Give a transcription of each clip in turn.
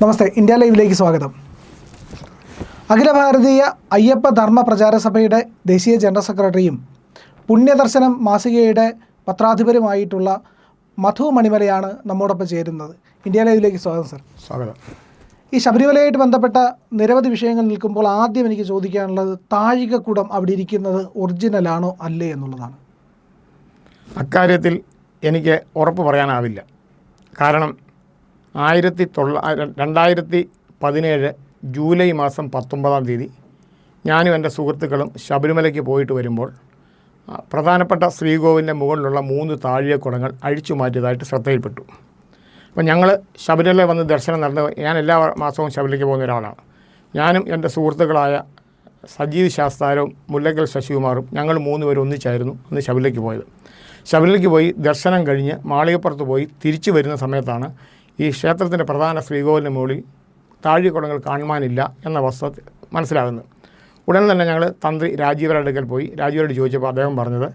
നമസ്തേ India ലൈവിലേക്ക് സ്വാഗതം. അഖില ഭാരതീയ അയ്യപ്പ ധർമ്മ പ്രചാര സഭയുടെ ദേശീയ ജനറൽ സെക്രട്ടറിയും പുണ്യദർശനം മാസികയുടെ പത്രാധിപരുമായിട്ടുള്ള മധു മണിമലയാണ് നമ്മോടൊപ്പം ചേരുന്നത്. ഇന്ത്യ ലൈവിലേക്ക് സ്വാഗതം സർ. സ്വാഗതം. ഈ ശബരിമലയായിട്ട് ബന്ധപ്പെട്ട നിരവധി വിഷയങ്ങൾ നിൽക്കുമ്പോൾ ആദ്യം എനിക്ക് ചോദിക്കാനുള്ളത് താഴികക്കുടം അവിടെ ഇരിക്കുന്നത് ഒറിജിനലാണോ അല്ലേ എന്നുള്ളതാണ്. അക്കാര്യത്തിൽ എനിക്ക് ഉറപ്പ് പറയാനാവില്ല. കാരണം ആയിരത്തി തൊള്ള രണ്ടായിരത്തി പതിനേഴ് ജൂലൈ മാസം പത്തൊമ്പതാം തീയതി ഞാനും എന്റെ സുഹൃത്തുക്കളും ശബരിമലയ്ക്ക് പോയിട്ട് വരുമ്പോൾ പ്രധാനപ്പെട്ട ശ്രീകോവിലിന്റെ മുകളിലുള്ള മൂന്ന് താഴികക്കുടങ്ങൾ അഴിച്ചു മാറ്റിയതായിട്ട് ശ്രദ്ധയിൽപ്പെട്ടു. അപ്പോൾ ഞങ്ങൾ ശബരിമല വന്ന് ദർശനം നടന്ന് ഞാൻ എല്ലാ മാസവും ശബരിമലയ്ക്ക് പോകുന്ന ഒരാളാണ്. ഞാനും എന്റെ സുഹൃത്തുക്കളായ സജീവ് ശാസ്താരവും മുല്ലക്കൽ ശശികുമാറും ഞങ്ങൾ മൂന്ന് പേരും ഒന്നിച്ചായിരുന്നു അന്ന് ശബരിമലയ്ക്ക് പോയത്. ശബരിമലയ്ക്ക് പോയി ദർശനം കഴിഞ്ഞ് മാളികപ്പുറത്ത് പോയി തിരിച്ചു വരുന്ന സമയത്താണ് ഈ ക്ഷേത്രത്തിന്റെ പ്രധാന ശ്രീകോവിലിന് മുകളിൽ താഴികുളങ്ങൾ കാണുവാനില്ല എന്ന വസ്തു മനസ്സിലാകുന്നു. ഉടൻ തന്നെ ഞങ്ങൾ തന്ത്രി രാജീവരുടെ അടുക്കൽ പോയി രാജീവരോട് ചോദിച്ചപ്പോൾ അദ്ദേഹം പറഞ്ഞത്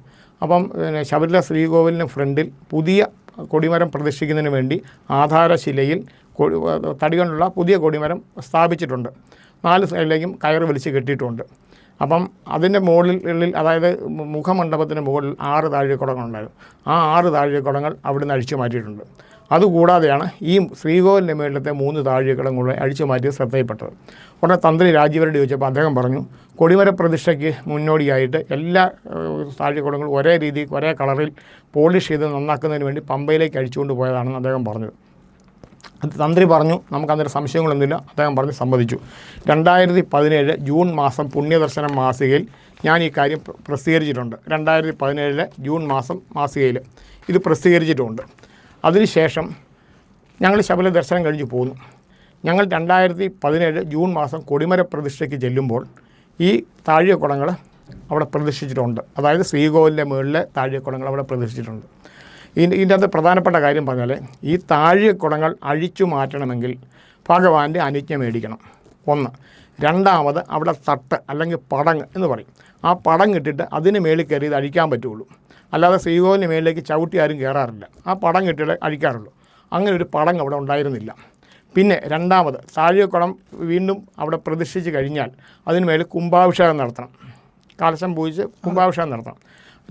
അപ്പം പിന്നെ ശബരിമല ശ്രീകോവിലിന് ഫ്രണ്ടിൽ പുതിയ കൊടിമരം പ്രതിഷ്ഠിക്കുന്നതിന് വേണ്ടി ആധാരശിലയിൽ തടി കൊണ്ടുള്ള പുതിയ കൊടിമരം സ്ഥാപിച്ചിട്ടുണ്ട്. നാല് സൈഡിലേക്കും കയറ് വലിച്ച് കെട്ടിയിട്ടുണ്ട്. അപ്പം അതിന്റെ മുകളിൽ അതായത് മുഖമണ്ഡപത്തിന്റെ മുകളിൽ ആറ് താഴെക്കുടങ്ങളുണ്ടായിരുന്നു ആ ആറ് താഴെക്കുടങ്ങൾ അവിടുന്ന് അഴിച്ചു മാറ്റിയിട്ടുണ്ട്. അതുകൂടാതെയാണ് ഈ ശ്രീകോവിലിന്റെ മേളിലത്തെ മൂന്ന് താഴികക്കുടം കൂടെ അഴിച്ചു മാറ്റിയത് ശ്രദ്ധയിൽപ്പെട്ടത്. ഉടനെ തന്ത്രി രാജീവരോട് ചോദിച്ചപ്പോൾ അദ്ദേഹം പറഞ്ഞു കൊടിമര പ്രതിഷ്ഠയ്ക്ക് മുന്നോടിയായിട്ട് എല്ലാ ഏഹ്, ഒരേ രീതി ഒരേ കളറിൽ പോളിഷ് ചെയ്ത് നന്നാക്കുന്നതിന് വേണ്ടി പമ്പയിലേക്ക് അഴിച്ചുകൊണ്ട് പോയതാണെന്ന് അദ്ദേഹം പറഞ്ഞത് അത് തന്ത്രി പറഞ്ഞു നമുക്ക് അന്നേരം സംശയങ്ങളൊന്നുമില്ല അദ്ദേഹം പറഞ്ഞ് സമ്മതിച്ചു. രണ്ടായിരത്തി പതിനേഴ് ജൂൺ മാസം പുണ്യദർശനം മാസികയിൽ ഞാൻ ഈ കാര്യം പ്രസിദ്ധീകരിച്ചിട്ടുണ്ട്. രണ്ടായിരത്തി പതിനേഴിലെ ജൂൺ മാസം മാസികയിൽ ഇത് പ്രസിദ്ധീകരിച്ചിട്ടുണ്ട്. അതിനുശേഷം ഞങ്ങൾ ശബരിമല ദർശനം കഴിഞ്ഞ് പോന്നു. ഞങ്ങൾ രണ്ടായിരത്തി പതിനേഴ് ജൂൺ മാസം കൊടിമര പ്രതിഷ്ഠയ്ക്ക് ചെല്ലുമ്പോൾ ഈ താഴികക്കുടങ്ങൾ അവിടെ പ്രതിഷ്ഠിച്ചിട്ടുണ്ട്. അതായത് ശ്രീകോവിലിന്റെ മുകളിലെ താഴികക്കുടങ്ങൾ അവിടെ പ്രതിഷ്ഠിച്ചിട്ടുണ്ട്. ഇതിന്റെ ഇതിന്റെ അകത്ത് പ്രധാനപ്പെട്ട കാര്യം പറഞ്ഞാൽ ഈ താഴികക്കുടങ്ങൾ അഴിച്ചു മാറ്റണമെങ്കിൽ ഭഗവാന്റെ അനുജ്ഞ മേടിക്കണം. ഒന്ന്. രണ്ടാമത് അവിടെ തട്ട് അല്ലെങ്കിൽ പടങ്ങ് എന്ന് പറയും. ആ പടം കിട്ടിയിട്ട് അതിന് മേളിൽ കയറി ഇത് അഴിക്കാൻ പറ്റുള്ളൂ. അല്ലാതെ ശ്രീകോവിലിന് മേളിലേക്ക് ചവിട്ടി ആരും കയറാറില്ല. ആ പടം ഇട്ടിട്ട് അഴിക്കാറുള്ളൂ. അങ്ങനെ ഒരു പടം അവിടെ ഉണ്ടായിരുന്നില്ല. പിന്നെ രണ്ടാമത് താഴികക്കുളം വീണ്ടും അവിടെ പ്രതിഷ്ഠിച്ച് കഴിഞ്ഞാൽ അതിന് മേളിൽ കുംഭാഭിഷേകം നടത്തണം. കലശം പൂജിച്ച് കുംഭാഭിഷേകം നടത്തണം.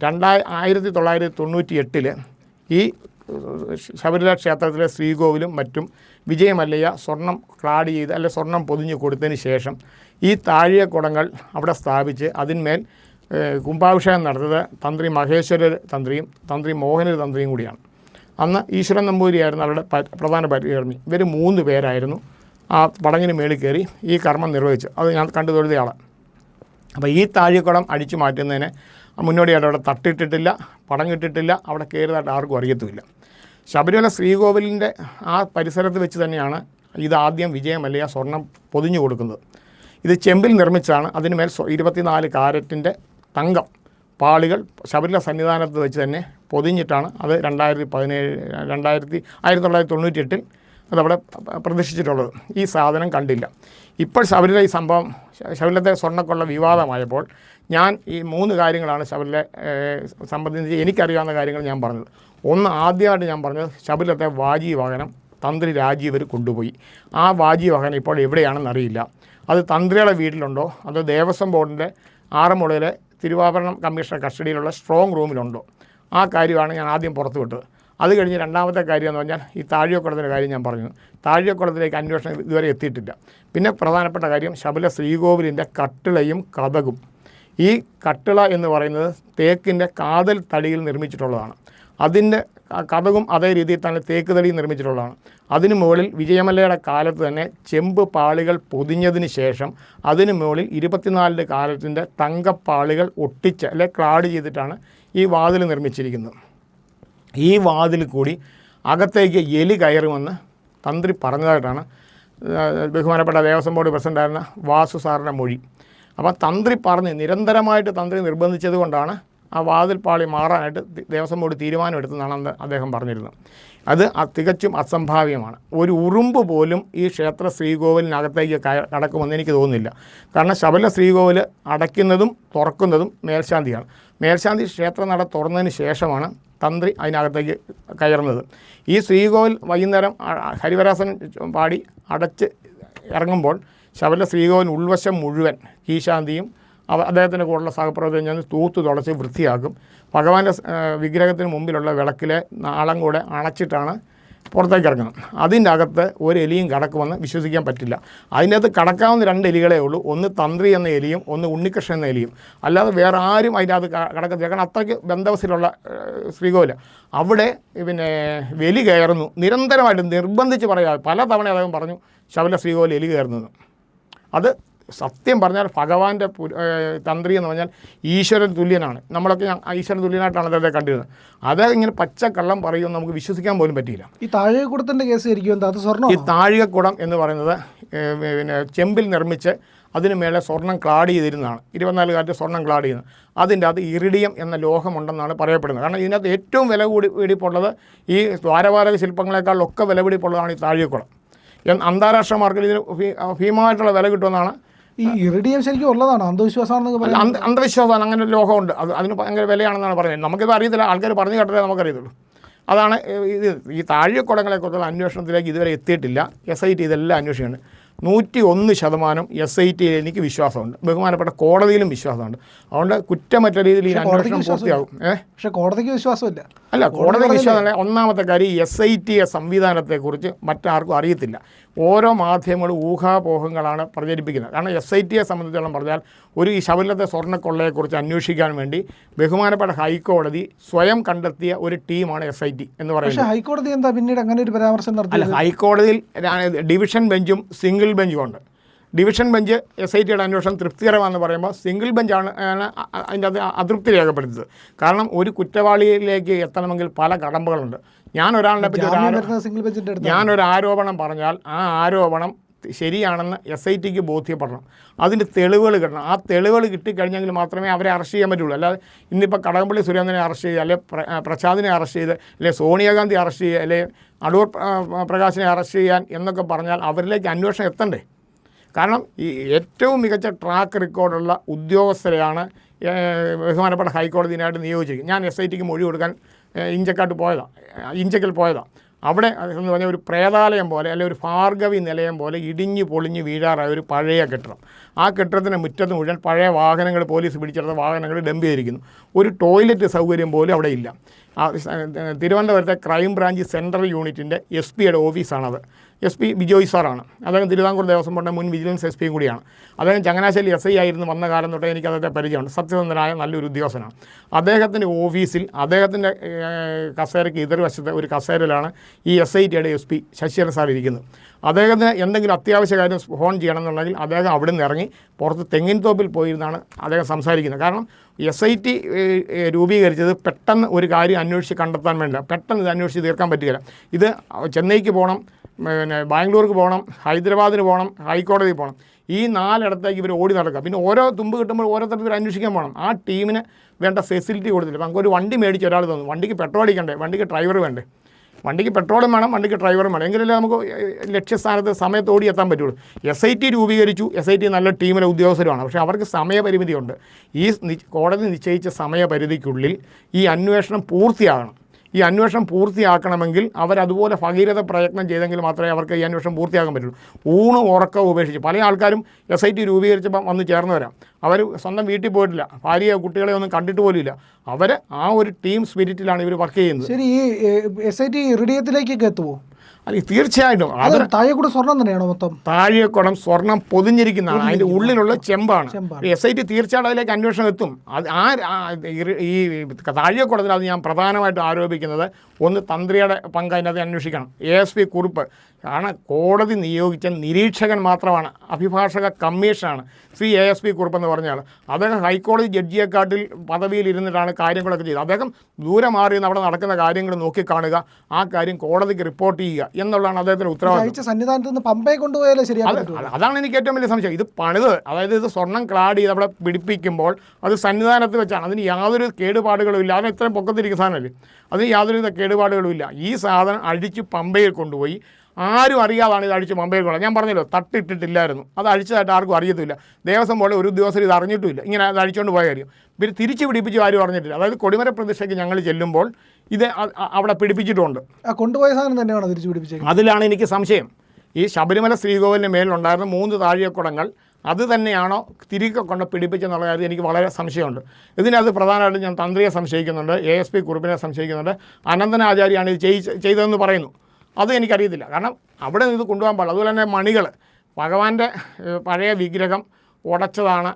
രണ്ടായി ആയിരത്തി തൊള്ളായിരത്തി തൊണ്ണൂറ്റി എട്ടിൽ ഈ ശബരിമല ക്ഷേത്രത്തിലെ ശ്രീകോവിലും മറ്റും വിജയമല്ലയ്യ സ്വർണം ക്ലാഡ് ചെയ്ത് അല്ലെ സ്വർണം പൊതിഞ്ഞ് കൊടുത്തതിന് ശേഷം ഈ താഴിയ കുടങ്ങൾ അവിടെ സ്ഥാപിച്ച് അതിന്മേൽ കുംഭാഭിഷേകം നടത്തിയത് തന്ത്രി മഹേശ്വര തന്ത്രിയും തന്ത്രി മോഹനൊരു തന്ത്രിയും കൂടിയാണ്. അന്ന് ഈശ്വരൻ നമ്പൂതിരിയായിരുന്നു അവരുടെ പ്രധാന പരികർമ്മി. ഇവർ മൂന്ന് പേരായിരുന്നു. ആ പടങ്ങിന് മേളിൽ കയറി ഈ കർമ്മം നിർവഹിച്ചു. അത് ഞാൻ കണ്ടു തൊഴുതയാളാണ് അപ്പോൾ ഈ താഴെക്കുടം അടിച്ചു മാറ്റുന്നതിന് മുന്നോടിയായിട്ട് അവിടെ തട്ടിട്ടിട്ടില്ല പടങ്ങിട്ടിട്ടില്ല അവിടെ കയറിയതായിട്ട് ആർക്കും അറിയത്തുമില്ല. ശബരിമല ശ്രീകോവിലിന്റെ ആ പരിസരത്ത് വെച്ച് തന്നെയാണ് ഇതാദ്യം വിജയമല്ലയ സ്വർണം പൊതിഞ്ഞു കൊടുക്കുന്നത്. ഇത് ചെമ്പിൽ നിർമ്മിച്ചാണ് അതിനുമേൽ ഇരുപത്തിനാല് കാരറ്റിന്റെ തങ്കം. പാളികൾ ശബരിമല സന്നിധാനത്ത് വെച്ച് തന്നെ പൊതിഞ്ഞിട്ടാണ് അത് രണ്ടായിരത്തി പതിനേഴ് രണ്ടായിരത്തി ആയിരത്തി തൊള്ളായിരത്തി തൊണ്ണൂറ്റി എട്ടിൽ അതവിടെ പ്രതീക്ഷിച്ചിട്ടുള്ളത് ഈ സാധനം കണ്ടില്ല. ഇപ്പോൾ ശബരിമല ഈ സംഭവം ശബരിമലത്തെ സ്വർണക്കുള്ള വിവാദമായപ്പോൾ ഞാൻ ഈ മൂന്ന് കാര്യങ്ങളാണ് ശബരിമല സംബന്ധിച്ച് എനിക്കറിയാവുന്ന കാര്യങ്ങൾ ഞാൻ പറഞ്ഞത്. ഒന്ന് ആദ്യമായിട്ട് ഞാൻ പറഞ്ഞത് ശബരിമലത്തെ വാജി വാഹനം തന്ത്രി രാജീവർ കൊണ്ടുപോയി. ആ വാജി വാഹനം ഇപ്പോൾ എവിടെയാണെന്ന് അറിയില്ല അത് തന്ത്രിയുടെ വീട്ടിലുണ്ടോ? അതോ ദേവസ്വം ബോർഡിന്റെ ആറന്മുളയിലെ തിരുവാഭരണം കമ്മീഷണർ കസ്റ്റഡിയിലുള്ള സ്ട്രോങ് റൂമിലുണ്ടോ ആ കാര്യമാണ് ഞാൻ ആദ്യം പുറത്തുവിട്ടത് അത് കഴിഞ്ഞ് രണ്ടാമത്തെ കാര്യം എന്ന് പറഞ്ഞാൽ ഈ താഴെക്കുളത്തിന്റെ കാര്യം ഞാൻ പറഞ്ഞു. താഴെക്കുളത്തിലേക്ക് അന്വേഷണം ഇതുവരെ എത്തിയിട്ടില്ല. പിന്നെ പ്രധാനപ്പെട്ട കാര്യം ശബല ശ്രീകോവിലിന്റെ കട്ടിളയും കഥകും. ഈ കട്ടിള എന്ന് പറയുന്നത് തേക്കിന്റെ കാതൽ തടിയിൽ നിർമ്മിച്ചിട്ടുള്ളതാണ്. അതിന്റെ കഥകും അതേ രീതിയിൽ തന്നെ തേക്ക് തടിയിൽ നിർമ്മിച്ചിട്ടുള്ളതാണ്. അതിന് മുകളിൽ വിജയമല്ലയുടെ കാലത്ത് തന്നെ ചെമ്പ് പാളികൾ പൊതിഞ്ഞതിന് ശേഷം അതിനു മുകളിൽ ഇരുപത്തിനാലിന്റെ കാലത്തിന്റെ തങ്കപ്പാളികൾ ഒട്ടിച്ച് അല്ലെ ക്ലാഡ് ചെയ്തിട്ടാണ് ഈ വാതിൽ നിർമ്മിച്ചിരിക്കുന്നത്. ഈ വാതിൽ കൂടി അകത്തേക്ക് എലി കയറുമെന്ന് തന്ത്രി പറഞ്ഞതായിട്ടാണ് ബഹുമാനപ്പെട്ട ദേവസ്വം ബോർഡ് പ്രസിഡന്റായിരുന്ന വാസു സാറിന്റെ മൊഴി. അപ്പോൾ തന്ത്രി പറഞ്ഞ് നിരന്തരമായിട്ട് തന്ത്രി നിർബന്ധിച്ചത് കൊണ്ടാണ് ആ വാതിൽ പാളി മാറാനായിട്ട് ദേവസ്വം ബോർഡ് തീരുമാനമെടുത്തെന്നാണ് അന്ന് അദ്ദേഹം പറഞ്ഞിരുന്നത്. അത് തികച്ചും അസംഭാവ്യമാണ്. ഒരു ഉറുമ്പ് പോലും ഈ ക്ഷേത്ര ശ്രീകോവിലിനകത്തേക്ക് കടക്കുമെന്ന് എനിക്ക് തോന്നുന്നില്ല. കാരണം ശബല ശ്രീകോവിൽ അടയ്ക്കുന്നതും തുറക്കുന്നതും മേൽശാന്തിയാണ്. മേൽശാന്തി ക്ഷേത്ര നട തുറന്നതിന് ശേഷമാണ് തന്ത്രി അതിനകത്തേക്ക് കയറുന്നത്. ഈ ശ്രീകോവിൽ വൈകുന്നേരം ഹരിവരാസൻ പാടി അടച്ച് ഇറങ്ങുമ്പോൾ ശബരിമല ശ്രീകോവിൽ ഉൾവശം മുഴുവൻ കീശാന്തിയും അദ്ദേഹത്തിന്റെ കൂടെയുള്ള സഹപ്രവർത്തകൻ ഞാൻ തൂത്ത് തുടച്ച് വൃത്തിയാക്കും. ഭഗവാന്റെ വിഗ്രഹത്തിന് മുമ്പിലുള്ള വിളക്കിലെ നാളം കൂടെ അണച്ചിട്ടാണ് പുറത്തേക്ക് ഇറങ്ങണം അതിന്റെ അകത്ത് ഒരു എലിയും കടക്കുമെന്ന് വിശ്വസിക്കാൻ പറ്റില്ല. അതിന്റെ അകത്ത് കടക്കാവുന്ന രണ്ട് എലികളേ ഉള്ളൂ. ഒന്ന് തന്ത്രി എന്ന എലിയും ഒന്ന് ഉണ്ണികൃഷ്ണൻ എന്ന എലിയും. അല്ലാതെ വേറെ ആരും അതിന്റെ ക- കടക്കത്തില്ല. കാരണം അത്രയ്ക്ക് ബന്ധവസിലുള്ള ശ്രീകോല അവിടെ പിന്നെ എലി കയറുന്നു. നിരന്തരമായിട്ട് നിർബന്ധിച്ച് പറയാം പല തവണ അദ്ദേഹം പറഞ്ഞു ശബല ശ്രീകോല എലി കയറുന്നത് അത് സത്യം പറഞ്ഞാൽ ഭഗവാന്റെ തന്ത്രി എന്ന് പറഞ്ഞാൽ ഈശ്വരൻ തുല്യനാണ്. നമ്മളൊക്കെ ഞാൻ ഈശ്വരൻ തുല്യനായിട്ടാണ് അദ്ദേഹത്തെ കണ്ടിരുന്നത്. അത് ഇങ്ങനെ പച്ച കള്ളം പറയുമെന്ന് നമുക്ക് വിശ്വസിക്കാൻ പോലും പറ്റിയില്ല. ഈ താഴികക്കുടത്തിന്റെ കേസ് ആയിരിക്കും എന്താ? അത് സ്വർണം ഈ താഴികക്കുടം എന്ന് പറയുന്നത് പിന്നെ ചെമ്പിൽ നിർമ്മിച്ച് അതിന് മേലെ സ്വർണം ക്ലാഡ് ചെയ്തിരുന്നതാണ്. ഇരുപത്തിനാല് കാലത്ത് സ്വർണം ക്ലാഡ് ചെയ്യുന്നത്. അതിന്റെ അത് ഇറിഡിയം എന്ന ലോഹമുണ്ടെന്നാണ് പറയപ്പെടുന്നത്. കാരണം ഇതിനകത്ത് ഏറ്റവും വില കൂടി പിടിപ്പുള്ളത് ഈ ദ്വാരപാലക ശില്പങ്ങളെക്കാളൊക്കെ വില പിടിപ്പുള്ളതാണ് ഈ താഴികക്കുളം അന്താരാഷ്ട്ര മാർക്കറ്റിൽ ഇതിന് ഭീമമായിട്ടുള്ള വില കിട്ടുമെന്നാണ് ഈ ഇറിഡിയം ശരിക്കും ഉള്ളതാണ് അന്ധവിശ്വാസമാണെന്നൊക്കെ അല്ല, പറയാം അന്ധ അന്ധവിശ്വാസമാണ് അങ്ങനെ ഒരു ലോകമുണ്ട്. അത് അതിന് ഭയങ്കര വിലയാണെന്നാണ് പറയുന്നത്. നമുക്കിത് അറിയത്തില്ല. ആൾക്കാർ പറഞ്ഞു കേട്ടതേ നമുക്കറിയത്തുള്ളൂ. അതാണ് ഇത്. ഈ താഴെക്കുടങ്ങളെക്കുറിച്ചുള്ള അന്വേഷണത്തിലേക്ക് ഇതുവരെ എത്തിയിട്ടില്ല. എസ് ഐ ടി ഇതെല്ലാം അന്വേഷിക്കുന്നുണ്ട് നൂറ്റി ഒന്ന് ശതമാനം എസ് ഐ ടിയിൽ എനിക്ക് വിശ്വാസമുണ്ട്. ബഹുമാനപ്പെട്ട കോടതിയിലും വിശ്വാസമുണ്ട്. അതുകൊണ്ട് കുറ്റമറ്റ രീതിയിൽ ഈ അന്വേഷണം പൂർത്തിയാകും. ഏഹ് പക്ഷേ കോടതിക്ക് വിശ്വാസമില്ല. അല്ല കോടതി വിശ്വാസമല്ല. ഒന്നാമത്തെ കാര്യം എസ് ഐ ടി സംവിധാനത്തെക്കുറിച്ച് മറ്റാർക്കും അറിയത്തില്ല. ഓരോ മാധ്യമങ്ങളും ഊഹാപോഹങ്ങളാണ് പ്രചരിപ്പിക്കുന്നത്. കാരണം എസ് ഐ ടിയെ സംബന്ധിച്ചോളം പറഞ്ഞാൽ ഒരു ഈ ശബരിമലത്തെ സ്വർണക്കൊള്ളയെക്കുറിച്ച് അന്വേഷിക്കാൻ വേണ്ടി ബഹുമാനപ്പെട്ട ഹൈക്കോടതി സ്വയം കണ്ടെത്തിയ ഒരു ടീമാണ് എസ് ഐ ടി എന്ന് പറയുന്നത്. ഹൈക്കോടതി എന്താ പിന്നീട് അങ്ങനെ ഒരു പരാമർശം നടത്തി ഹൈക്കോടതിയിൽ ഡിവിഷൻ ബെഞ്ചും സിംഗിൾ ബെഞ്ചും ഉണ്ട്. ഡിവിഷൻ ബെഞ്ച് എസ് ഐ ടിയുടെ അന്വേഷണം തൃപ്തികരമാണെന്ന് പറയുമ്പോൾ സിംഗിൾ ബെഞ്ചാണ് അതിന്റെ അത് അതൃപ്തി രേഖപ്പെടുത്തിയത് കാരണം ഒരു കുറ്റവാളിയിലേക്ക് എത്തണമെങ്കിൽ പല കടമ്പകളുണ്ട്. ഞാൻ ഒരാളിനെ പറ്റി ഞാനൊരു ആരോപണം പറഞ്ഞാൽ ആ ആരോപണം ശരിയാണെന്ന് എസ് ഐ ടിക്ക് ബോധ്യപ്പെടണം. അതിന്റെ തെളിവുകൾ കിട്ടണം. ആ തെളിവുകൾ കിട്ടിക്കഴിഞ്ഞെങ്കിൽ മാത്രമേ അവരെ അറസ്റ്റ് ചെയ്യാൻ പറ്റുള്ളൂ. അല്ലാതെ ഇന്നിപ്പോൾ കടകംപള്ളി സുരേന്ദ്രനെ അറസ്റ്റ് ചെയ്യുക അല്ലെങ്കിൽ പ്രസാദിനെ അറസ്റ്റ് ചെയ്ത് അല്ലെങ്കിൽ സോണിയാഗാന്ധി അറസ്റ്റ് ചെയ്യുക അല്ലെങ്കിൽ അടൂർ പ്രകാശിനെ അറസ്റ്റ് ചെയ്യാൻ എന്നൊക്കെ പറഞ്ഞാൽ അവരിലേക്ക് അന്വേഷണം എത്തണ്ടേ? കാരണം ഈ ഏറ്റവും മികച്ച ട്രാക്ക് റെക്കോർഡുള്ള ഉദ്യോഗസ്ഥരെയാണ് ബഹുമാനപ്പെട്ട ഹൈക്കോടതിനായിട്ട് നിയോഗിച്ചിരിക്കുന്നത്. ഞാൻ എസ് ഐ ടിക്ക് മൊഴി കൊടുക്കാൻ ഇഞ്ചക്കാട്ട് പോയതാണ് ഇഞ്ചക്കൽ പോയതാണ് അവിടെ എന്ന് പറഞ്ഞാൽ ഒരു പ്രേതാലയം പോലെ അല്ലെങ്കിൽ ഒരു ഭാർഗവി നിലയം പോലെ ഇടിഞ്ഞു പൊളിഞ്ഞു വീഴാറായ ഒരു പഴയ കെട്ടിടം. ആ കെട്ടിടത്തിന് മുറ്റത്ത് മുഴുവൻ പഴയ വാഹനങ്ങൾ പോലീസ് പിടിച്ചെടുത്ത വാഹനങ്ങൾ ഡംപ് ചെയ്തിരിക്കുന്നു. ഒരു ടോയ്ലറ്റ് സൗകര്യം പോലും അവിടെ ഇല്ല. തിരുവനന്തപുരത്തെ ക്രൈം ബ്രാഞ്ച് സെൻട്രൽ യൂണിറ്റിന്റെ എസ് പിയുടെ ഓഫീസാണത് എസ് പി ബിജോയ് സാറാണ്. അദ്ദേഹം തിരുവിതാംകൂർ ദേവസ്വം ബോർഡിന്റെ മുൻ വിജിലൻസ് എസ് പിയും കൂടിയാണ്. അദ്ദേഹം ചങ്ങനാശ്ശേരി എസ് ഐ ആയിരുന്നു വന്ന കാലം തൊട്ടേ എനിക്ക് അദ്ദേഹത്തെ പരിചയമുണ്ട്. സത്യസന്ധനായ നല്ലൊരു ഉദ്യോഗസ്ഥനാണ്. അദ്ദേഹത്തിന്റെ ഓഫീസിൽ അദ്ദേഹത്തിന്റെ കസേരയ്ക്ക് എതിർവശത്തെ ഒരു കസേരയിലാണ് ഈ എസ് ഐ ടിയുടെ എസ് പി ശശിധരൻ സാർ ഇരിക്കുന്നത്. അദ്ദേഹത്തിന് എന്തെങ്കിലും അത്യാവശ്യ കാര്യം ഫോൺ ചെയ്യണമെന്നുണ്ടെങ്കിൽ അദ്ദേഹം അവിടെ നിന്ന് ഇറങ്ങി പുറത്ത് തെങ്ങിൻ തോപ്പിൽ പോയിരുന്നാണ് അദ്ദേഹം സംസാരിക്കുന്നത്. കാരണം എസ് ഐ ടി രൂപീകരിച്ചത് പെട്ടെന്ന് ഒരു കാര്യം അന്വേഷിച്ച് കണ്ടെത്താൻ വേണ്ടില്ല പെട്ടെന്ന് ഇത് അന്വേഷിച്ച് തീർക്കാൻ പറ്റുകയില്ല. ഇത് ചെന്നൈക്ക് പോകണം പിന്നെ ബാംഗ്ലൂർക്ക് പോകണം ഹൈദരാബാദിന് പോകണം ഹൈക്കോടതി പോകണം. ഈ നാലിടത്തേക്ക് ഇവർ ഓടി നടക്കുക. പിന്നെ ഓരോ തുമ്പ് കിട്ടുമ്പോൾ ഓരോരുത്തർക്ക് ഇവർ അന്വേഷിക്കാൻ പോകണം. ആ ടീമിന് വേണ്ട ഫെസിലിറ്റി കൊടുത്തില്ല. നമുക്ക് ഒരു വണ്ടി മേടിച്ച് ഒരാൾ തോന്നും. വണ്ടിക്ക് പെട്രോൾ അടിക്കണ്ടേ? വണ്ടിക്ക് ഡ്രൈവർ വേണ്ടേ? വണ്ടിക്ക് പെട്രോളും വേണം വണ്ടിക്ക് ഡ്രൈവറും വേണം. എങ്കിലല്ലേ നമുക്ക് ലക്ഷ്യസ്ഥാനത്ത് സമയത്ത് ഓടി എത്താൻ പറ്റുള്ളൂ. എസ് ഐ ടി രൂപീകരിച്ചു. എസ് ഐ ടി നല്ല ടീമിലെ ഉദ്യോഗസ്ഥരുമാണ്. പക്ഷേ അവർക്ക് സമയപരിമിതിയുണ്ട്. ഈ കോടതി നിശ്ചയിച്ച സമയപരിധിക്കുള്ളിൽ ഈ അന്വേഷണം പൂർത്തിയാകണം. ഈ അന്വേഷണം പൂർത്തിയാക്കണമെങ്കിൽ അവരതുപോലെ ഭഗീരഥ പ്രയത്നം ചെയ്തെങ്കിൽ മാത്രമേ അവർക്ക് ഈ അന്വേഷണം പൂർത്തിയാക്കാൻ പറ്റുള്ളൂ. ഊണ് ഉറക്കം ഉപേക്ഷിച്ച്. പല ആൾക്കാരും എസ് ഐ ടി രൂപീകരിച്ചപ്പം വന്ന് ചേർന്ന് വരാം. അവർ സ്വന്തം വീട്ടിൽ പോയിട്ടില്ല. ഭാര്യയോ കുട്ടികളെ ഒന്നും കണ്ടിട്ട് പോലുമില്ല അവർ ആ ഒരു ടീം സ്പിരിറ്റിലാണ് ഇവർ വർക്ക് ചെയ്യുന്നത്. ശരി ഈ എസ് ഐ ടി ഇറിഡിയത്തിലേക്കൊക്കെ എത്തുമോ അല്ല തീർച്ചയായിട്ടും. അത് അത് താഴെ കൂടെ സ്വർണം തന്നെയാണോ മൊത്തം? താഴെക്കുടം സ്വർണം പൊതിഞ്ഞിരിക്കുന്നതാണ്. അതിന്റെ ഉള്ളിലുള്ള ചെമ്പാണ്. എസ് ഐ ടി തീർച്ചയായിട്ടും അതിലേക്ക് അന്വേഷണം എത്തും. അത് ആ ഈ താഴെക്കുടത്തിൽ അത് ഞാൻ പ്രധാനമായിട്ടും ആരോപിക്കുന്നത് ഒന്ന് തന്ത്രിയുടെ പങ്ക് അതിനകത്ത് അന്വേഷിക്കണം. എ എസ് പി കുറിപ്പ്. കാരണം കോടതി നിയോഗിച്ച നിരീക്ഷകൻ മാത്രമാണ്. അഭിഭാഷക കമ്മീഷനാണ്. സി എ എസ് പി കുറിപ്പ് എന്ന് പറഞ്ഞാൽ അദ്ദേഹം ഹൈക്കോടതി ജഡ്ജിയെക്കാട്ടിൽ പദവിയിൽ ഇരുന്നിട്ടാണ് കാര്യങ്ങളൊക്കെ ചെയ്തത്. അദ്ദേഹം ദൂരെ മാറി അവിടെ നടക്കുന്ന കാര്യങ്ങൾ നോക്കിക്കാണുക ആ കാര്യം കോടതിക്ക് റിപ്പോർട്ട് ചെയ്യുക എന്നുള്ളതാണ് അദ്ദേഹത്തിന്റെ ഉത്തരവാദിത്വം. സന്നിധാനത്ത് നിന്ന് പമ്പയെ കൊണ്ടുപോയാലേ അത് അതാണ് എനിക്ക് ഏറ്റവും വലിയ സംശയം. ഇത് പണിത് അതായത് ഇത് സ്വർണം ക്ലാഡ് ചെയ്ത് അവിടെ പിടിപ്പിക്കുമ്പോൾ അത് സന്നിധാനത്ത് വെച്ചാണ്. അതിന് യാതൊരു കേടുപാടുകളും ഇല്ല. അതിന് ഇത്രയും പൊക്കത്തിരിക്കുന്ന സാധനമല്ലേ? അതിന് യാതൊരു കേടുപാടുകളുമില്ല. ഈ സാധനം അഴിച്ച് പമ്പയിൽ കൊണ്ടുപോയി ആരും അറിയാതാണ് ഇത് അഴിച്ച് പമ്പയിൽ കൊണ്ടുപോയി. ഞാൻ പറഞ്ഞല്ലോ തട്ടിട്ടിട്ടില്ലായിരുന്നു. അത് അഴിച്ചതായിട്ട് ആർക്കും അറിയത്തില്ല. ദേവസ്വം പോലെ ഒരു ഉദ്യോഗസ്ഥർ ഇത് അറിഞ്ഞിട്ടില്ല ഇങ്ങനെ അത് അഴിച്ചുകൊണ്ട് പോയ കാര്യം. പിന്നെ തിരിച്ച് പിടിപ്പിച്ച് ആരും അറിഞ്ഞിട്ടില്ല. അതായത് കൊടിമര പ്രതിഷ്ഠയ്ക്ക് ഞങ്ങൾ ചെല്ലുമ്പോൾ ഇത് അവിടെ പിടിപ്പിച്ചിട്ടുണ്ട്. കൊണ്ടുപോയ സാധനം തന്നെയാണ് തിരിച്ചു പിടിപ്പിച്ചത് അതിലാണ് എനിക്ക് സംശയം. ഈ ശബരിമല ശ്രീകോവിലിന് മേലുണ്ടായിരുന്ന മൂന്ന് താഴികക്കുടങ്ങൾ അത് തന്നെയാണോ തിരികെ കൊണ്ട് പിടിപ്പിച്ചെന്നുള്ള കാര്യം എനിക്ക് വളരെ സംശയമുണ്ട്. ഇതിനകത്ത് പ്രധാനമായിട്ടും ഞാൻ തന്ത്രിയെ സംശയിക്കുന്നുണ്ട് എ എസ് പി കുറുപ്പിനെ സംശയിക്കുന്നുണ്ട് അനന്തനാചാര്യാണ് ഇത് ചെയ്ത് ചെയ്തതെന്ന് പറയുന്നു. അത് എനിക്കറിയത്തില്ല. കാരണം അവിടെ നിന്ന് ഇത് കൊണ്ടുപോകാൻ പാടില്ല. അതുപോലെ തന്നെ മണികൾ ഭഗവാന്റെ പഴയ വിഗ്രഹം ഉടച്ചതാണ്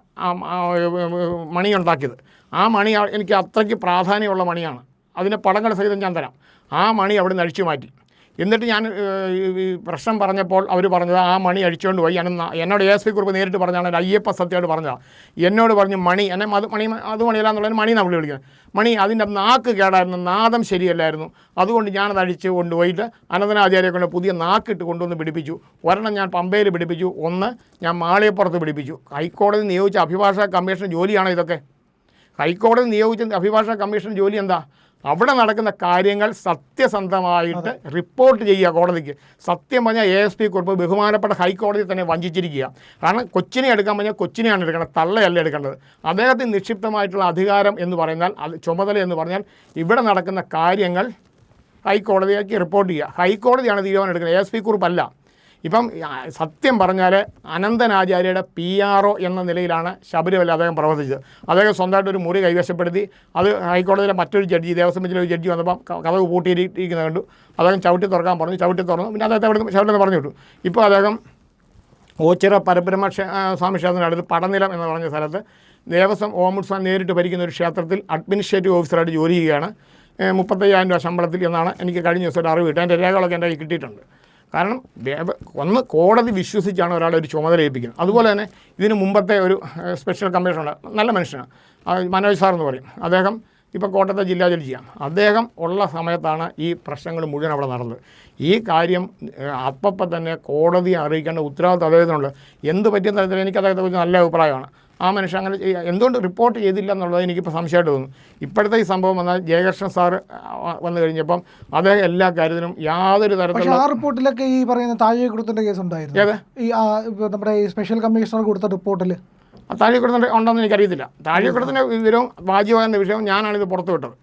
മണി ഉണ്ടാക്കിയത്. ആ മണി എനിക്ക് അത്രയ്ക്ക് പ്രാധാന്യമുള്ള മണിയാണ്. അതിന്റെ പടങ്ങൾ സഹിതം ഞാൻ തരാം. ആ മണി അവിടെ നിന്ന് അഴിച്ചു മാറ്റി എന്നിട്ട് ഞാൻ ഈ- പ്രശ്നം പറഞ്ഞപ്പോൾ അവർ പറഞ്ഞത് ആ മണി അഴിച്ചുകൊണ്ട് പോയി. ഞാൻ എന്നോട് എ എസ് പി കുറിപ്പ് നേരിട്ട് പറഞ്ഞാണ് അയ്യപ്പ സത്യമായിട്ട് പറഞ്ഞതാണ് എന്നോട് പറഞ്ഞു മണി എന്നെ അത് മണി അത് മണിയല്ല എന്നുള്ളതിന് മണി നമ്മൾ വിളിക്കുന്നത്? മണി അതിന്റെ നാക്ക് കേടായിരുന്നു നാദം ശരിയല്ലായിരുന്നു. അതുകൊണ്ട് ഞാനത് അഴിച്ച് കൊണ്ടുപോയിട്ട് അനന്തനാചാര്യെ കൊണ്ട് പുതിയ നാക്കിട്ട് കൊണ്ടുവന്ന് പിടിപ്പിച്ചു. ഒരെണ്ണം ഞാൻ പമ്പയിൽ പിടിപ്പിച്ചു ഒന്ന് ഞാൻ മാളിയപ്പുറത്ത് പിടിപ്പിച്ചു. ഹൈക്കോടതി നിയോഗിച്ച അഭിഭാഷക കമ്മീഷൻ ജോലിയാണ് ഇതൊക്കെ? ഹൈക്കോടതി നിയോഗിച്ച അഭിഭാഷക കമ്മീഷൻ ജോലി എന്താ? അവിടെ നടക്കുന്ന കാര്യങ്ങൾ സത്യസന്ധമായിട്ട് റിപ്പോർട്ട് ചെയ്യുക കോടതിക്ക്. സത്യം പറഞ്ഞാൽ എ എസ് പി കുറിപ്പ് ബഹുമാനപ്പെട്ട ഹൈക്കോടതി തന്നെ വഞ്ചിച്ചിരിക്കുക. കാരണം കൊച്ചിനെ എടുക്കാൻ പറഞ്ഞാൽ കൊച്ചിനെയാണ് എടുക്കേണ്ടത് തള്ളയല്ല എടുക്കേണ്ടത്. അദ്ദേഹത്തിന് നിക്ഷിപ്തമായിട്ടുള്ള അധികാരം എന്ന് പറഞ്ഞാൽ അത് ചുമതല എന്ന് പറഞ്ഞാൽ ഇവിടെ നടക്കുന്ന കാര്യങ്ങൾ ഹൈക്കോടതിയാക്കി റിപ്പോർട്ട് ചെയ്യുക. ഹൈക്കോടതിയാണ് തീരുമാനം എടുക്കുന്നത്. എ എസ് പി കുറിപ്പല്ല. ഇപ്പം സത്യം പറഞ്ഞാൽ അനന്തനാചാര്യയുടെ പി ആർ ഒ എന്ന നിലയിലാണ് ശബരിമല അദ്ദേഹം പ്രവർത്തിച്ചത്. അദ്ദേഹം സ്വന്തമായിട്ട് ഒരു മുറി കൈവശപ്പെടുത്തി അത് ഹൈക്കോടതിയിലെ മറ്റൊരു ജഡ്ജി ദേവസ്വം ബെഞ്ചിലെ ഒരു ജഡ്ജി വന്നപ്പം കഥ പൂട്ടിയിരിക്കുന്നത് കണ്ടു. അദ്ദേഹം ചവിട്ടി തുറക്കാൻ പറഞ്ഞു ചവിട്ടി തുറന്നു. പിന്നെ അദ്ദേഹത്തെ അവിടെ നിന്ന് ശബരിമല പറഞ്ഞു വിട്ടു. ഇപ്പോൾ അദ്ദേഹം ഓച്ചിറ പരബ്രഹ്മ സ്വാമി ക്ഷേത്രത്തിനടുത്ത് പടനിലം എന്ന് പറഞ്ഞ സ്ഥലത്ത് ദേവസ്വം ഓമുത്സവം നേരിട്ട് ഭരിക്കുന്ന ഒരു ക്ഷേത്രത്തിൽ അഡ്മിനിസ്ട്രേറ്റീവ് ഓഫീസറായിട്ട് ജോലി ചെയ്യുകയാണ്. മുപ്പത്തയ്യായിരം രൂപ ശമ്പളത്തിൽ എന്നാണ് എനിക്ക് കഴിഞ്ഞ ദിവസം അറിവ് കിട്ടുക എന്റെ രേഖകളൊക്കെ എന്റെ കയ്യിൽ കിട്ടിയിട്ടുണ്ട്. കാരണം ഒന്ന് കോടതി വിശ്വസിച്ചാണ് ഒരാളെ ഒരു ചുമതല ഏൽപ്പിക്കുന്നത്. അതുപോലെ തന്നെ ഇതിന് മുമ്പത്തെ ഒരു സ്പെഷ്യൽ കമ്മീഷണർ നല്ല മനുഷ്യനാണ്. മനോജ് സാർ എന്ന് പറയും. അദ്ദേഹം ഇപ്പോൾ കോട്ടയത്തെ ജില്ലാ ജഡ്ജിയാണ് അദ്ദേഹം ഉള്ള സമയത്താണ് ഈ പ്രശ്നങ്ങൾ മുഴുവൻ അവിടെ നടന്നത്. ഈ കാര്യം അപ്പം തന്നെ കോടതിയെ അറിയിക്കേണ്ട ഉത്തരവാദിത്വം അദ്ദേഹത്തിനുണ്ട്. എന്ത് പറ്റിയ തരത്തിൽ എനിക്ക് കുറിച്ച് നല്ല അഭിപ്രായമാണ്. ആ മനുഷ്യൻ അങ്ങനെ എന്തുകൊണ്ട് റിപ്പോർട്ട് ചെയ്തില്ല എന്നുള്ളത് എനിക്കിപ്പോൾ സംശയമായിട്ട് തോന്നുന്നു. ഇപ്പോഴത്തെ ഈ സംഭവം വന്നാൽ ജയകൃഷ്ണൻ സാർ വന്നു കഴിഞ്ഞപ്പം അദ്ദേഹം എല്ലാ കാര്യത്തിനും യാതൊരു തരത്തിലും ആ റിപ്പോർട്ടിലൊക്കെ ഈ പറയുന്ന താഴെ കൊടുത്തിന്റെ കേസ് ഉണ്ടായിരുന്നു ഈ നമ്മുടെ സ്പെഷ്യൽ കമ്മീഷണർ കൊടുത്ത റിപ്പോർട്ടിൽ. താഴെക്കുടത്തിന്റെ ഉണ്ടെന്ന് എനിക്കറിയത്തില്ല. താഴെക്കുടത്തിന്റെ വിവരവും വാജിവാഹന്റെ വിഷയവും ഞാനാണിത് പുറത്തു വിട്ടത്.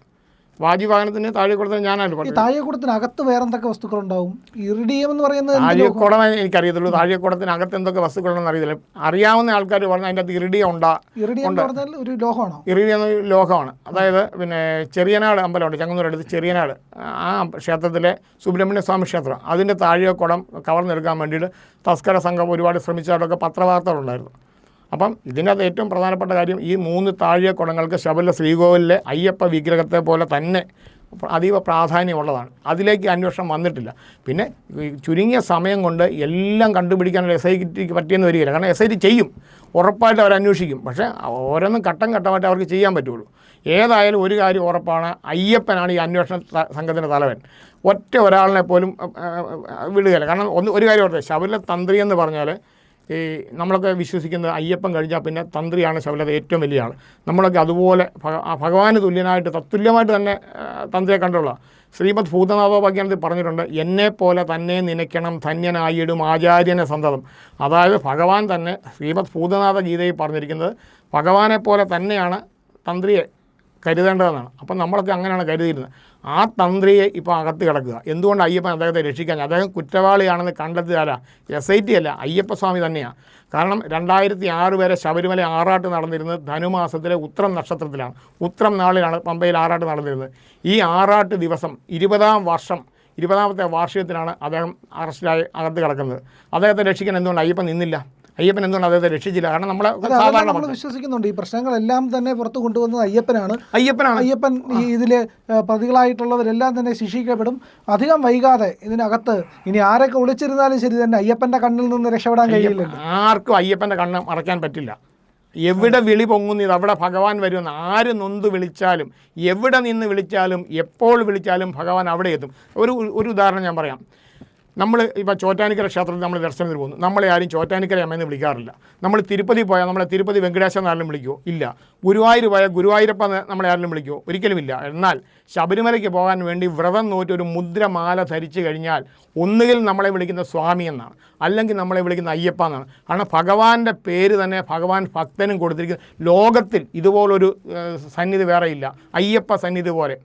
വാജിവാഹനത്തിന് താഴെക്കുടത്തിന് ഞാനാണ് ഈ വേറെ എന്തൊക്കെ വസ്തുക്കൾ ഉണ്ടാവും ഇറിഡിയം എന്ന് പറയുന്നത്? താഴെക്കുടമേ എനിക്കറിയത്തുള്ളൂ. താഴെക്കുടത്തിനകത്ത് എന്തൊക്കെ വസ്തുക്കളുണ്ടെന്ന് അറിയത്തില്ല. അറിയാവുന്ന ആൾക്കാർ പറഞ്ഞാൽ അതിന്റെ അകത്ത് ഇറിഡിയം ഉണ്ടാ ഇറിഡിയം ഒരു ലോഹമാണോ? ഇറിഡിയം ഒരു ലോഹമാണ്. അതായത് പിന്നെ ചെറിയനാട് അമ്പലമുണ്ട്. ചങ്ങന്നൂർ അടുത്ത് ചെറിയനാട്. ആ ക്ഷേത്രത്തിലെ സുബ്രഹ്മണ്യ സ്വാമി ക്ഷേത്രം. അതിന്റെ താഴെ കുടം കവർന്നെടുക്കാൻ വേണ്ടിയിട്ട് തസ്കര സംഘം ഒരുപാട് ശ്രമിച്ചതൊക്കെ പത്രവാർത്തകളുണ്ടായിരുന്നു. അപ്പം ഇതിനകത്ത് ഏറ്റവും പ്രധാനപ്പെട്ട കാര്യം ഈ മൂന്ന് താഴെ കുടങ്ങൾക്ക് ശബരിമല ശ്രീകോവിലിലെ അയ്യപ്പ വിഗ്രഹത്തെ പോലെ തന്നെ അതീവ പ്രാധാന്യമുള്ളതാണ്. അതിലേക്ക് അന്വേഷണം വന്നിട്ടില്ല. പിന്നെ ചുരുങ്ങിയ സമയം കൊണ്ട് എല്ലാം കണ്ടുപിടിക്കാൻ എസ് ഐ ടിക്ക് പറ്റിയെന്ന് വരികയില്ല. കാരണം എസ് ഐ ടി ചെയ്യും. ഉറപ്പായിട്ട് അവർ അന്വേഷിക്കും. പക്ഷേ ഓരോന്നും ഘട്ടം ഘട്ടമായിട്ട് അവർക്ക് ചെയ്യാൻ പറ്റുള്ളൂ. ഏതായാലും ഒരു കാര്യം ഉറപ്പാണ്. അയ്യപ്പനാണ് ഈ അന്വേഷണ സംഘത്തിന്റെ തലവൻ. ഒറ്റ ഒരാളിനെ പോലും വിടുകയില്ല. കാരണം ഒന്ന് ഒരു കാര്യം ഓർത്തേ. ശബരിമല തന്ത്രി എന്ന് പറഞ്ഞാൽ ഈ നമ്മളൊക്കെ വിശ്വസിക്കുന്നത് അയ്യപ്പൻ കഴിഞ്ഞാൽ പിന്നെ തന്ത്രിയാണ് ശബരിമല ഏറ്റവും വലിയ ആൾ നമ്മളൊക്കെ അതുപോലെ ഭഗ- ഭഗവാന് തുല്യനായിട്ട് തത്തുല്യമായിട്ട് തന്നെ തന്ത്രിയെ കണ്ടുള്ള ശ്രീമദ് ഭൂതനാഥോപാഖ്യാനത്തിൽ പറഞ്ഞിട്ടുണ്ട് എന്നെ പോലെ തന്നെ നനയ്ക്കണം ധന്യനായിടും ആചാര്യനെ സന്തതം. അതായത് ഭഗവാൻ തന്നെ ശ്രീമദ് ഭൂതനാഥ ഗീതയിൽ പറഞ്ഞിരിക്കുന്നത് ഭഗവാനെ പോലെ തന്നെയാണ് തന്ത്രിയെ കരുതേണ്ടതെന്നാണ്. അപ്പം നമ്മളൊക്കെ അങ്ങനെയാണ് കരുതിയിരുന്നത്. ആ തന്ത്രിയെ ഇപ്പോൾ അകത്ത് കിടക്കുക. എന്തുകൊണ്ട് അയ്യപ്പൻ അദ്ദേഹത്തെ രക്ഷിക്കാൻ? അദ്ദേഹം കുറ്റവാളിയാണെന്ന് കണ്ടെത്തിയാല എസ് ഐ ടി അല്ല അയ്യപ്പസ്വാമി തന്നെയാണ് കാരണം രണ്ടായിരത്തി ആറ് വരെ ശബരിമല ആറാട്ട് നടന്നിരുന്നത് ധനുമാസത്തിലെ ഉത്രം നക്ഷത്രത്തിലാണ്. ഉത്രം നാളിലാണ് പമ്പയിൽ ആറാട്ട് നടന്നിരുന്നത്. ഈ ആറാട്ട് ദിവസം ഇരുപതാം വർഷം ഇരുപതാമത്തെ വാർഷികത്തിലാണ് അദ്ദേഹം അറസ്റ്റിലായി അകത്ത് കിടക്കുന്നത്. അദ്ദേഹത്തെ രക്ഷിക്കാൻ എന്തുകൊണ്ട് അയ്യപ്പൻ നിന്നില്ല? അയ്യപ്പൻ എന്തുകൊണ്ട് അദ്ദേഹത്തെ രക്ഷിച്ചില്ല? കാരണം നമ്മൾ സാധാരണ വിശ്വസിക്കുന്നുണ്ട്. ഈ പ്രശ്നങ്ങളെല്ലാം തന്നെ പുറത്തു കൊണ്ടുവന്നത് അയ്യപ്പനാണ്. അയ്യപ്പനാണ്. അയ്യപ്പൻ ഈ ഇതിലെ പ്രതികളായിട്ടുള്ളവരെല്ലാം തന്നെ ശിക്ഷിക്കപ്പെടും. അധികം വൈകാതെ ഇതിനകത്ത് ഇനി ആരൊക്കെ ഒളിച്ചിരുന്നാലും ശരി തന്നെ അയ്യപ്പന്റെ കണ്ണിൽ നിന്ന് രക്ഷപ്പെടാൻ കഴിയില്ല ആർക്കും അയ്യപ്പന്റെ കണ്ണ് മറയ്ക്കാൻ പറ്റില്ല. എവിടെ വിളി പൊങ്ങുന്നത് അവിടെ ഭഗവാൻ വരുമെന്ന് ആര് നൊന്ത് വിളിച്ചാലും എവിടെ നിന്ന് വിളിച്ചാലും എപ്പോൾ വിളിച്ചാലും ഭഗവാൻ അവിടെ എത്തും. ഒരു ഒരു ഉദാഹരണം ഞാൻ പറയാം. നമ്മൾ ഇപ്പോൾ ചോറ്റാനിക്കര ക്ഷേത്രത്തിൽ നമ്മൾ ദർശനത്തിന് പോകുന്നു. നമ്മളെ ആരും ചോറ്റാനിക്കര അമ്മയെന്ന് വിളിക്കാറില്ല. നമ്മൾ തിരുപ്പതി പോയാൽ നമ്മളെ തിരുപ്പതി വെങ്കടേശ്വര എന്നാലും വിളിക്കുമോ ഇല്ല. ഗുരുവായൂർ പോയാൽ ഗുരുവായൂരപ്പ നമ്മളെ ആരും വിളിക്കുമോ ഒരിക്കലുമില്ല എന്നാൽ ശബരിമലയ്ക്ക് പോകാൻ വേണ്ടി വ്രതം നോറ്റ് ഒരു മുദ്രമാല ധരിച്ചു കഴിഞ്ഞാൽ ഒന്നുകിൽ നമ്മളെ വിളിക്കുന്ന സ്വാമി എന്നാണ്. അല്ലെങ്കിൽ നമ്മളെ വിളിക്കുന്ന അയ്യപ്പ എന്നാണ്. കാരണം ഭഗവാന്റെ പേര് തന്നെ ഭഗവാൻ ഭക്തനും കൊടുത്തിരിക്കുന്ന ലോകത്തിൽ ഇതുപോലൊരു സന്നിധി വേറെ ഇല്ല. അയ്യപ്പ സന്നിധി പോലെ.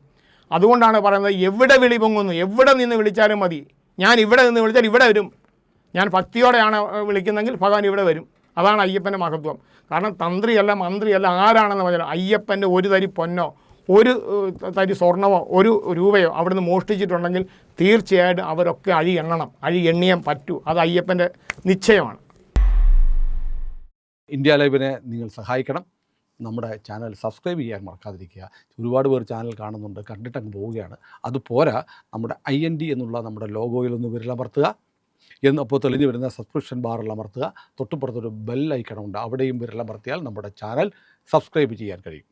അതുകൊണ്ടാണ് പറയുന്നത് എവിടെ വിളി പൊങ്ങുന്നു? എവിടെ നിന്ന് വിളിച്ചാലും മതി. ഞാൻ ഇവിടെ നിന്ന് വിളിച്ചാൽ ഇവിടെ വരും. ഞാൻ ഭക്തിയോടെയാണ് വിളിക്കുന്നതെങ്കിൽ ഭഗവാൻ ഇവിടെ വരും. അതാണ് അയ്യപ്പന്റെ മഹത്വം. കാരണം തന്ത്രിയല്ല മന്ത്രിയല്ല ആരാണെന്ന് പറഞ്ഞാൽ അയ്യപ്പന്റെ ഒരു തരി പൊന്നോ ഒരു തരി സ്വർണമോ ഒരു രൂപയോ അവിടുന്ന് മോഷ്ടിച്ചിട്ടുണ്ടെങ്കിൽ തീർച്ചയായിട്ടും അവരൊക്കെ അഴി എണ്ണണം. അഴി എണ്ണിയാൻ പറ്റൂ. അത് അയ്യപ്പന്റെ നിശ്ചയമാണ്. ഇന്ത്യ ലൈവിനെ നിങ്ങൾ സഹായിക്കണം. നമ്മുടെ ചാനൽ സബ്സ്ക്രൈബ് ചെയ്യാൻ മറക്കാതിരിക്കുക. ഒരുപാട് പേർ ചാനൽ കാണുന്നുണ്ട് കണ്ടിട്ടങ്ങ് പോവുകയാണ്. അതുപോരാ നമ്മുടെ ഐ എൻ ഡി എന്നുള്ള നമ്മുടെ ലോഗോയിൽ ഒന്ന് വിരലമർത്തുക എന്ന് അപ്പോൾ തെളിഞ്ഞു വരുന്ന സബ്സ്ക്രിപ്ഷൻ ബാറിൽ അമർത്തുക. തൊട്ടുപുറത്തൊരു ബെൽ ഐക്കണമുണ്ട് അവിടെയും വിരലമർത്തിയാൽ നമ്മുടെ ചാനൽ സബ്സ്ക്രൈബ് ചെയ്യാൻ കഴിയും.